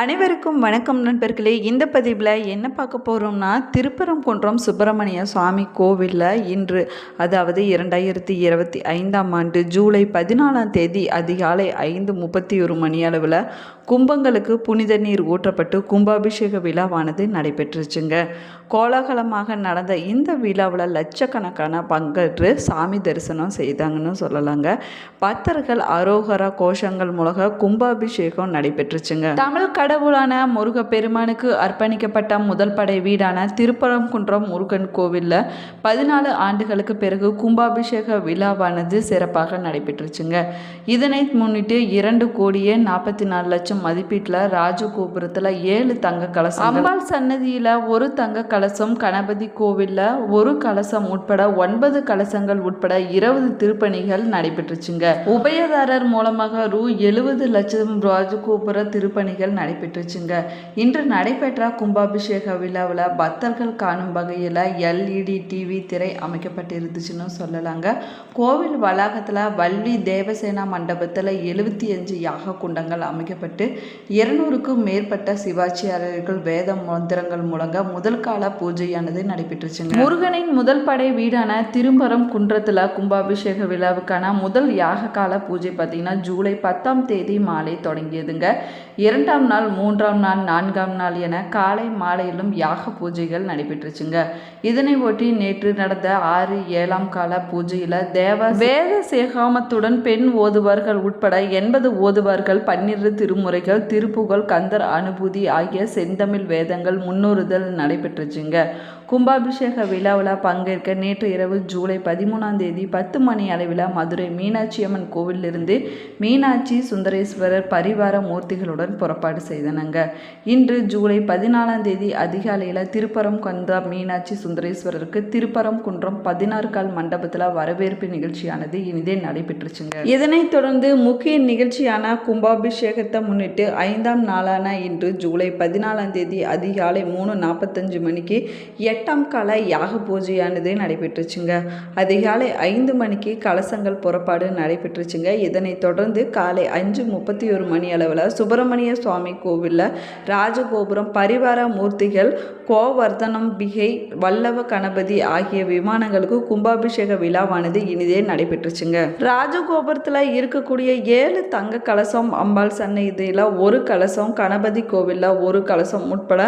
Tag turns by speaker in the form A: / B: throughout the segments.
A: அனைவருக்கும் வணக்கம் நண்பர்களே. இந்த பதிவில் என்ன பார்க்க போகிறோம்னா திருப்பரங்குன்றம் சுப்பிரமணிய சுவாமி கோவிலில் இன்று அதாவது இரண்டாயிரத்தி இருபத்தி ஐந்தாம் ஆண்டு ஜூலை பதினாலாம் தேதி அதிகாலை ஐந்து முப்பத்தி ஒரு மணி அளவில் கும்பங்களுக்கு புனித நீர் ஊற்றப்பட்டு கும்பாபிஷேக விழாவானது நடைபெற்றுச்சுங்க. கோலாகலமாக நடந்த இந்த விழாவில் லட்சக்கணக்கான பங்கேற்று சாமி தரிசனம் செய்தாங்கன்னு சொல்லலாங்க. பக்தர்கள் அரோகரா கோஷங்கள் மூலக கும்பாபிஷேகம் நடைபெற்றுச்சுங்க. தமிழ் கடவுளான முருகப்பெருமானுக்கு அர்ப்பணிக்கப்பட்ட முதல் படை வீடான திருப்பரங்குன்றம் முருகன் கோவிலில் பதினாலு ஆண்டுகளுக்கு பிறகு கும்பாபிஷேக விழாவானது சிறப்பாக நடைபெற்றுச்சுங்க. இதனை முன்னிட்டு இரண்டு கோடியே நாற்பத்தி நாலு லட்சம் மதிப்பீட்டில் ராஜகோபுரத்தில் ஏழு தங்க கலசம் அம்பாள் சன்னதியில் ஒரு தங்க கலசம் கணபதி கோவிலில் ஒரு கலசம் உட்பட ஒன்பது கலசங்கள் உட்பட இருபது திருப்பணிகள் நடைபெற்றுச்சுங்க. உபயதாரர் மூலமாக ரூ எழுபது லட்சம் ராஜகோபுர திருப்பணிகள் நடைபெற்றுச்சுங்க. இன்று நடைபெற்ற கும்பாபிஷேக விழாவில் பக்தர்கள் காணும் வகையில் எல்இடி டிவி திரை அமைக்கப்பட்டிருந்துச்சுன்னு சொல்லலாங்க. கோவில் வளாகத்தில் வள்ளி தேவசேனா மண்டபத்தில் எழுபத்தி அஞ்சு யாக குண்டங்கள் அமைக்கப்பட்டு இருநூறுக்கும் மேற்பட்ட சிவாச்சியாரர்கள் வேத மந்திரங்கள் மூலங்க முதல் கால பூஜையானது நடைபெற்றுச்சுங்க. முருகனின் முதல் படை வீடான திரும்பரம் குன்றத்தில் கும்பாபிஷேக விழாவுக்கான முதல் யாக கால பூஜை பார்த்தீங்கன்னா ஜூலை பத்தாம் தேதி மாலை தொடங்கியதுங்க. இரண்டாம் நாள் மூன்றாம் நாள் நான்காம் நாள் என காலை மாலையிலும் யாக பூஜைகள் நடைபெற்றுச்சுங்க. இதனை ஒட்டி நேற்று நடந்த ஆறு ஏழாம் கால பூஜையில் தேவ வேத சேகாமத்துடன் பெண் ஓதுவார்கள் உட்பட எண்பது ஓதுவார்கள் பன்னிரு திருமுறைகள் திருப்புகழ் கந்தர் அனுபூதி ஆகிய செந்தமிழ் வேதங்கள் முன்னுறுதல் நடைபெற்றுச்சுங்க. கும்பாபிஷேக விழாவில் பங்கேற்க நேற்று இரவு ஜூலை பதிமூணாம் தேதி பத்து மணி அளவில் மதுரை மீனாட்சி அம்மன் கோவிலிருந்து மீனாட்சி சுந்தரேஸ்வரர் பரிவார மூர்த்திகளுடன் புறப்பாடு செய்தனங்க. இன்று ஜூலை பதினாலாம் தேதி அதிகாலையில் திருப்பரம் கந்தா மீனாட்சி சுந்தரேஸ்வரருக்கு திருப்பரம் குன்றம் பதினாறு கால் மண்டபத்தில் வரவேற்பு நிகழ்ச்சியானது இனிதே நடைபெற்றுச்சுங்க. இதனைத் தொடர்ந்து முக்கிய நிகழ்ச்சியான கும்பாபிஷேகத்தை முன்னிட்டு ஐந்தாம் நாளான இன்று ஜூலை பதினாலாம் தேதி அதிகாலை மூணு நாற்பத்தஞ்சு மணிக்கு எட்டாம் கால யாக பூஜையானது நடைபெற்றுச்சுங்க. அதிகாலை ஐந்து மணிக்கு கலசங்கள் புறப்பாடு நடைபெற்றுச்சுங்க. இதனைத் தொடர்ந்து காலை அஞ்சு முப்பத்தி ஒரு மணி அளவில் சுப்பிரமணிய சுவாமி கோவிலில் ராஜகோபுரம் பரிவார மூர்த்திகள் கோவர்தனம் பிகை வல்லவ கணபதி ஆகிய விமானங்களுக்கு கும்பாபிஷேக விழாவானது இனிதே நடைபெற்றுச்சுங்க. ராஜகோபுரத்தில் இருக்கக்கூடிய ஏழு தங்க கலசம் அம்பாள் சன்னதியில் ஒரு கலசம் கணபதி கோவிலில் ஒரு கலசம் உட்பட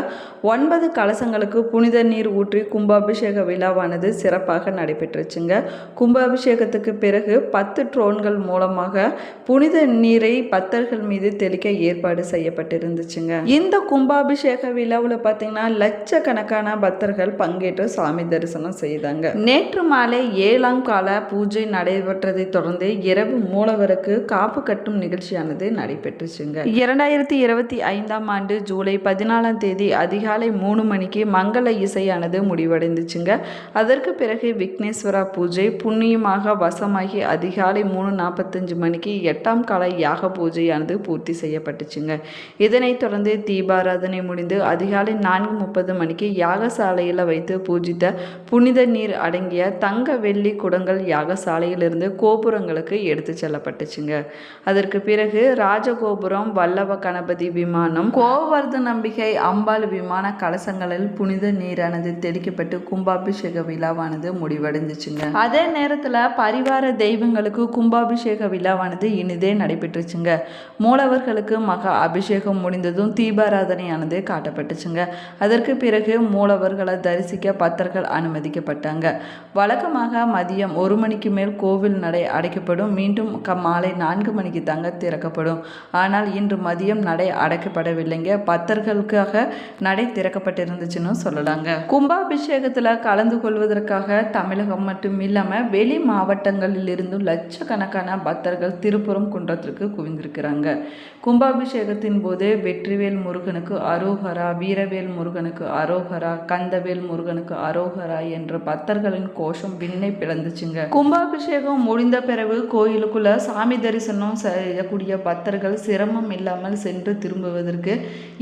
A: ஒன்பது கலசங்களுக்கு புனித நீர் ஊற்றி கும்பாபிஷேக விழாவானது சிறப்பாக நடைபெற்றுச்சுங்க. கும்பாபிஷேகத்துக்கு பிறகு பத்து ட்ரோன்கள் மூலமாக புனித நீரை பக்தர்கள் மீது தெளிக்க ஏற்பாடு செய்யப்பட்டிருந்துச்சுங்க. இந்த கும்பாபிஷேக விழாவில் பார்த்தீங்கன்னா லட்சக்கணக்கான பக்தர்கள் பங்கேற்று சாமி தரிசனம் செய்தாங்க. நேற்று மாலை ஏழாம் கால பூஜை நடைபெற்றதை தொடர்ந்து இரவு மூலவருக்கு காப்பு கட்டும் நிகழ்ச்சியானது நடைபெற்றுச்சுங்க. இரண்டாயிரத்தி இருபத்தி ஐந்தாம் ஆண்டு ஜூலை பதினாலாம் தேதி அதிகாலை மூணு மணிக்கு மங்கள இசையானது முடிவடைந்துச்சுங்க. அதற்கு பிறகு விக்னேஸ்வரா பூஜை புண்ணியமாக வசமாகி அதிகாலை மூணு நாற்பத்தஞ்சு மணிக்கு எட்டாம் கால யாக பூஜையானது பூர்த்தி செய்யப்பட்டுச்சுங்க. இதனைத் தொடர்ந்து தீபாராதனை முடிந்து அதிகாலை நான்கு முப்பது மணிக்கு யாகசாலையில் வைத்து பூஜித்த புனித நீர் அடங்கிய தங்க வெள்ளி குடங்கள் யாகசாலையிலிருந்து கோபுரங்களுக்கு எடுத்து செல்லப்பட்டுச்சுங்க. அதற்கு பிறகு ராஜகோபுரம் வல்லவ கணபதி விமானம் கோவர்த நம்பிக்கை அம்பாள் விமான கலசங்களில் புனித நீரானது தெளிக்கப்பட்டு கும்பாபிஷேக விழாவானது முடிவடைந்துச்சுங்க அதே நேரத்தில் பரிவார தெய்வங்களுக்கு கும்பாபிஷேக விழாவானது இனிதே நடைபெற்றுச்சுங்க. மூலவர்களுக்கு மகா அபிஷேகம் முடிந்ததும் தீபாராதனையானது காட்டப்பட்டுச்சுங்க. அதற்கு பிறகு மூலவர்களை தரிசிக்க பக்தர்கள் அனுமதிக்கப்பட்டாங்க. வழக்கமாக மதியம் ஒரு மணிக்கு மேல் கோவில் நடை அடைக்கப்படும். மீண்டும் க மாலை நான்கு மணிக்கு தாங்க திறக்கப்படும். ஆனால் இன்று மதியம் நடை அடைக்கப்படவில்லைங்க. பக்தர்களுக்காக நடை திறக்கப்பட்டிருந்துச்சுன்னு சொல்லலாங்க. கும்பாபிஷேகத்தில் கலந்து கொள்வதற்காக தமிழகம் மட்டும் இல்லாமல் வெளி மாவட்டங்களில் இருந்தும் லட்சக்கணக்கான பக்தர்கள் திருப்புறம் குன்றத்திற்கு குவிந்திருக்கிறாங்க. கும்பாபிஷேகத்தின் போது வெற்றிவேல் முருகனுக்கு அரோகரா வீரவேல் முருகனுக்கு அரோகரா கந்தவேல் முருகனுக்கு அரோகரா என்ற பக்தர்களின் கோஷம் விண்ணை பிளந்துச்சுங்க. கும்பாபிஷேகம் முடிந்த பிறகு கோயிலுக்குள்ள சாமி தரிசனம் செய்யக்கூடிய பக்தர்கள் சிரமம் இல்லாமல் சென்று திரும்புவதற்கு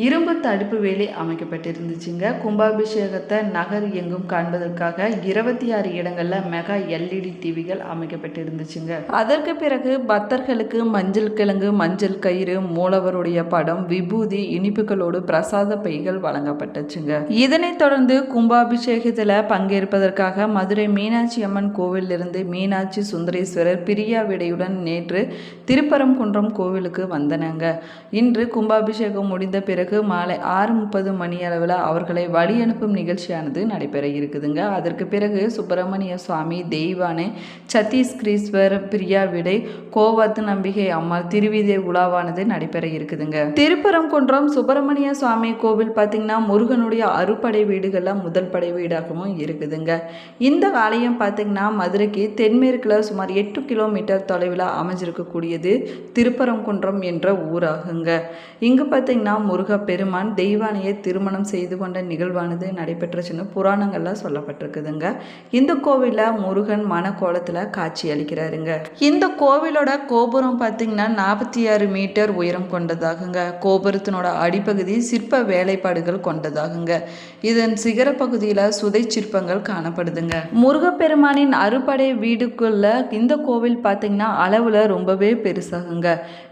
A: இரும்பு தடுப்பு வேலி அமைக்கப்பட்டிருந்துச்சுங்க. கும்பாபிஷேகத்தை நகர் எங்கும் காண்பதற்காக இருபத்தி ஆறு இடங்கள்ல மெகா எல்இடி டிவிகள் அமைக்கப்பட்டிருந்துச்சுங்க. அதற்கு பிறகு பக்தர்களுக்கு மஞ்சள் கிழங்கு மஞ்சள் கயிறு மூலவருடைய படம் விபூதி இனிப்புகளோடு பிரசாத பைகள் வழங்கப்பட்டுச்சுங்க. இதனைத் தொடர்ந்து கும்பாபிஷேகத்தில் பங்கேற்பதற்காக மதுரை மீனாட்சி அம்மன் கோவிலிருந்து மீனாட்சி சுந்தரேஸ்வரர் பிரியா விடையுடன் நேற்று திருப்பரங்குன்றம் கோவிலுக்கு வந்தனங்க. இன்று கும்பாபிஷேகம் முடிந்த பிறகு மாலை ஆறு முப்பது மணி அளவில் அவர்களை வழி அனுப்பும் நிகழ்ச்சியானது நடைபெற இருக்குதுங்க. அதற்கு பிறகு சுப்பிரமணிய சுவாமி தெய்வானை சத்தீஸ்கிரீஸ்வர் பிரியா விடை கோவத்து நம்பிகை அம்மாள் திருவிதை உலாவானது நடைபெற இருக்குதுங்க. திருப்பரங்குன்றம் சுப்பிரமணிய சுவாமி கோவில் பார்த்தீங்கன்னா முருகனுடைய அறுபடை வீடுகளில் முதல் படை வீடாகவும் இருக்குதுங்க. இந்த ஆலயம் பார்த்திங்கன்னா மதுரைக்கு தென்மேற்கில் சுமார் எட்டு கிலோமீட்டர் தொலைவில் அமைஞ்சிருக்கக்கூடியது திருப்பரங்குன்றம் என்ற ஊராகுங்க. இங்கு பார்த்தீங்கன்னா முருகப்பெருமான் தெய்வானையை திருமணம் செய்து கொண்ட நிகழ்வானது நடைபெற்றுச்சுன்னு புராணங்கள்லாம் சொல்லப்பட்டிருக்குதுங்க. இந்த கோவிலில் முருகன் மனக்கோலத்தில் காட்சி அளிக்கிறாருங்க. இந்த கோவிலோட கோபுரம் பார்த்தீங்கன்னா நாற்பத்தி ஆறு மீட்டர் உயரம் கொண்டதாகுங்க. கோபுரத்தினோட அடிப்பகுதி சிற்ப வேலைப்பாடுகள் கொண்டதாகுங்க. இதன் சிகர பகுதியில் சுதை சிற்பங்கள் காணப்படுதுங்க. முருகப்பெருமானின் அறுபடை வீடுக்குள்ள இந்த கோவில் பார்த்தீங்கன்னா அளவில் ரொம்பவே பெருசாகுங்க.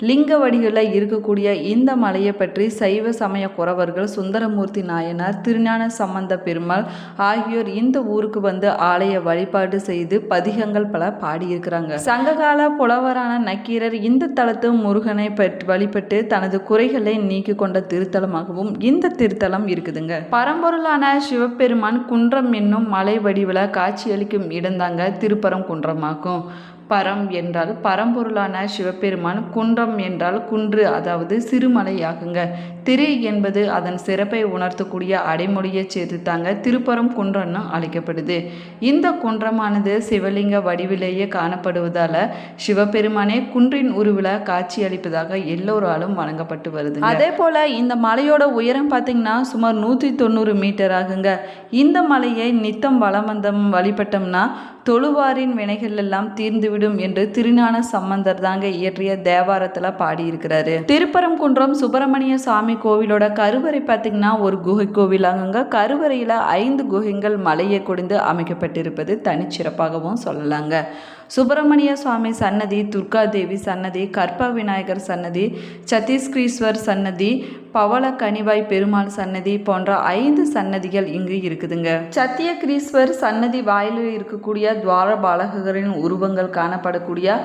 A: லிங்க வடிகளில் இருக்கக்கூடிய இந்த மலையை பற்றி சைவ சமய குறவர்கள் சுந்தரமூர்த்தி நாயனார் திருஞான சம்பந்த பெருமாள் ஆகியோர் இந்த ஊருக்கு வந்து ஆலய வழிபாடு செய்து பதிகங்கள் பல பாடியிருக்கிறாங்க. சங்ககால புலவரான நக்கீரர் இந்த தளத்து முருகனை பற்றி வழிபட்டு தனது குறைகளை நீக்கி கொண்ட திருத்தலமாகவும் இந்த திருத்தலம் இருக்குதுங்க. பரம்பொருளான சிவபெருமான் குன்றம் என்னும் மலை வடிவில் காட்சியளிக்கும் இடம்தாங்க திருப்பரம் குன்றமாகும் பரம் என்றால் பரம்பொருளான சிவபெருமான் குன்றம் என்றால் குன்று அதாவது சிறுமலையாகுங்க. திரு என்பது அதன் சிறப்பை உணர்த்தக்கூடிய அடைமொழியை சேர்த்துத்தாங்க திருப்பரம் குன்றம்னு அழைக்கப்படுது. இந்த குன்றமானது சிவலிங்க வடிவிலேயே காணப்படுவதால சிவபெருமானே குன்றின் உருவில் காட்சி அளிப்பதாக எல்லோராலும் வழங்கப்பட்டு வருது அதே போல இந்த மலையோட உயரம் பார்த்தீங்கன்னா சுமார் நூற்றி தொண்ணூறு மீட்டர் ஆகுங்க. இந்த மலையை நித்தம் வலம் வந்தம் வழிபட்டோம்னா தொழுவாரின் வினைகள் எல்லாம் தீர்ந்துவிடும் என்று திருஞான சம்பந்தர் தாங்க இயற்றிய தேவாரத்தில் பாடியிருக்கிறாரு. திருப்பரங்குன்றம் சுப்பிரமணிய சாமி கோவிலோட கருவறை பார்த்தீங்கன்னா ஒரு குகை கோவிலாகுங்க கருவறையில் ஐந்து குகைகள் மலையை கொடிந்து அமைக்கப்பட்டிருப்பது தனிச்சிறப்பாகவும் சொல்லலாங்க. சுப்பிரமணிய சுவாமி சன்னதி துர்காதேவி சன்னதி கற்ப விநாயகர் சன்னதி சத்தீஸ்கிரீஸ்வர் சன்னதி பவள கனிவாய் பெருமாள் சன்னதி போன்ற ஐந்து சன்னதிகள் இங்கு இருக்குதுங்க. சத்தியகிரீஸ்வர் சன்னதி வாயிலில் இருக்கக்கூடிய துவார பாலகர்களின் உருவங்கள் காணப்படக்கூடிய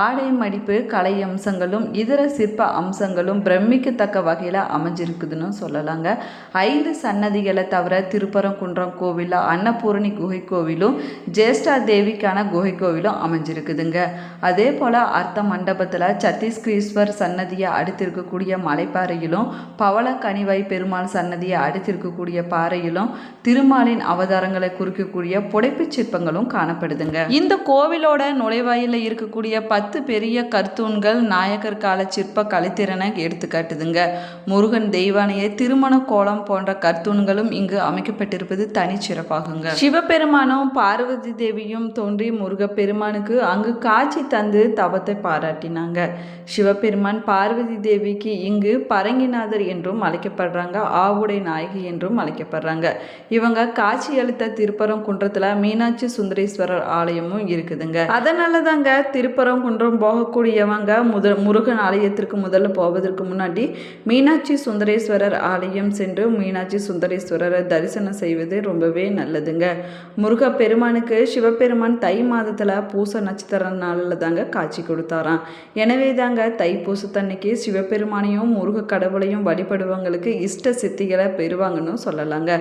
A: ஆடை மடிப்பு கலை அம்சங்களும் இதர சிற்ப அம்சங்களும் பிரமிக்கத்தக்க வகையில் அமைஞ்சிருக்குதுன்னு சொல்லலாங்க. ஐந்து சன்னதிகளை தவிர திருப்பரங்குன்றம் கோவிலில் அன்னபூரணி குகை கோவிலும் ஜேஷ்டா தேவிக்கான குகை கோவிலும் அமைஞ்சிருக்குதுங்க. அதே போல் அர்த்த மண்டபத்தில் சத்தீஸ்கிரீஸ்வர் சன்னதியை அடுத்திருக்கக்கூடிய மலைப்பாறையிலும் பவள பெருமாள் சன்னதியை அடுத்திருக்கக்கூடிய பாறையிலும் திருமாலின் அவதாரங்களை குறிக்கக்கூடிய புடைப்பு சிற்பங்களும் காணப்படுதுங்க. இந்த கோவிலோட நுழைவாயில இருக்கக்கூடிய பத்து பெரிய கர்த்தூன்கள் நாயக்கர் கால சிற்ப கலைத்திறனை எடுத்துக்காட்டுதுங்க. முருகன் தெய்வானையை திருமண கோலம் போன்ற கர்த்தூன்களும் இங்கு அமைக்கப்பட்டிருப்பது தனிச்சிறப்பாகுங்க. சிவபெருமானும் பார்வதி தேவியும் தோன்றி சிவபெருமானுக்கு அங்கு காட்சி தந்து தவத்தை பாராட்டினாங்க. சிவபெருமான் பார்வதி தேவிக்கு இங்கு பரங்கிநாதர் என்றும் அழைக்கப்படுறாங்க. ஆவுடை நாயகி என்றும் அழைக்கப்படுறாங்க. இவங்க காட்சி அளித்த திருப்பரங்குன்றத்தில் மீனாட்சி சுந்தரேஸ்வரர் ஆலயமும் இருக்குதுங்க. அதனால தாங்க திருப்பரங்குன்றம் போகக்கூடியவங்க முதல் முருகன் ஆலயத்திற்கு முதல்ல போவதற்கு முன்னாடி மீனாட்சி சுந்தரேஸ்வரர் ஆலயம் சென்று மீனாட்சி சுந்தரேஸ்வரரை தரிசனம் செய்வது ரொம்பவே நல்லதுங்க. முருக பெருமானுக்கு சிவபெருமான் தை மாதத்தில் பூச நட்சத்திர நாளில் தாங்க காட்சி கொடுத்தாராம். எனவே தாங்க தைப்பூசத்தன்னைக்கு சிவபெருமானையும் முருக கடவுளையும் வழிபடுவவங்களுக்கு இஷ்ட சித்திகளை பெறுவாங்கன்னு சொல்லலாங்க.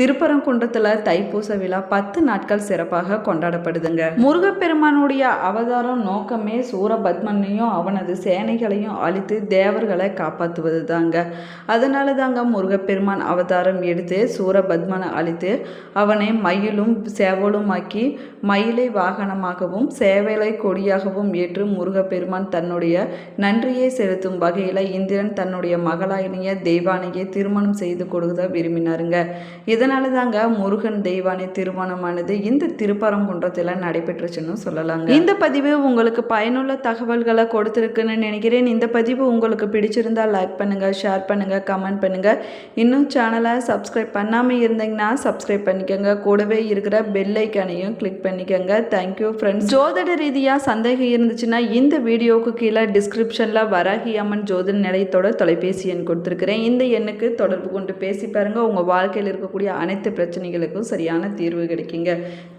A: திருப்பரங்குன்றத்தில் தைப்பூச விழா பத்து நாட்கள் சிறப்பாக கொண்டாடப்படுதுங்க. முருகப்பெருமானுடைய அவதாரம் நோக்கமே சூரபத்மனையும் அவனது சேனைகளையும் அழித்து தேவர்களை காப்பாற்றுவது தாங்க அதனால தாங்க முருகப்பெருமான் அவதாரம் எடுத்து சூரபத்மனை அழித்து அவனை மயிலும் சேவலுமாக்கி மயிலை வாகனமாகவும் சேவலை கொடியாகவும் ஏற்று முருகப்பெருமான் தன்னுடைய நன்றியை செலுத்தும் வகையில் இந்திரன் தன்னுடைய மகளாயினிய தெய்வானையை திருமணம் செய்து கொடுக்க விரும்பினாருங்க. இதன் இதனால தாங்க முருகன் தெய்வானை திருமணமானது இந்த திருப்பரங்குன்றத்தில் நடைபெற்றுச்சுன்னு சொல்லலாங்க. இந்த பதிவு உங்களுக்கு பயனுள்ள தகவல்களை கொடுத்துருக்குன்னு நினைக்கிறேன். இந்த பதிவு உங்களுக்கு பிடிச்சிருந்தா லைக் பண்ணுங்கள் ஷேர் பண்ணுங்கள் கமெண்ட் பண்ணுங்கள் இன்னும் சேனலை சப்ஸ்கிரைப் பண்ணாமல் இருந்தீங்கன்னா சப்ஸ்கிரைப் பண்ணிக்கோங்க. கூடவே இருக்கிற பெல் ஐக்கானையும் கிளிக் பண்ணிக்கோங்க. தேங்க்யூ ஃப்ரெண்ட்ஸ் ஜோதிட ரீதியாக சந்தேகம் இருந்துச்சுன்னா இந்த வீடியோவுக்கு கீழே டிஸ்கிரிப்ஷனில் வராகி அம்மன் ஜோதிட நிலையத்தோட தொலைபேசி எண் கொடுத்துருக்குறேன். இந்த எண்ணுக்கு தொடர்பு கொண்டு பேசி பாருங்கள் உங்கள் வாழ்க்கையில் இருக்கக்கூடிய அனைத்து பிரச்சனைகளுக்கும் சரியான தீர்வு கிடைக்குங்க.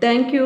A: தேங்க்யூ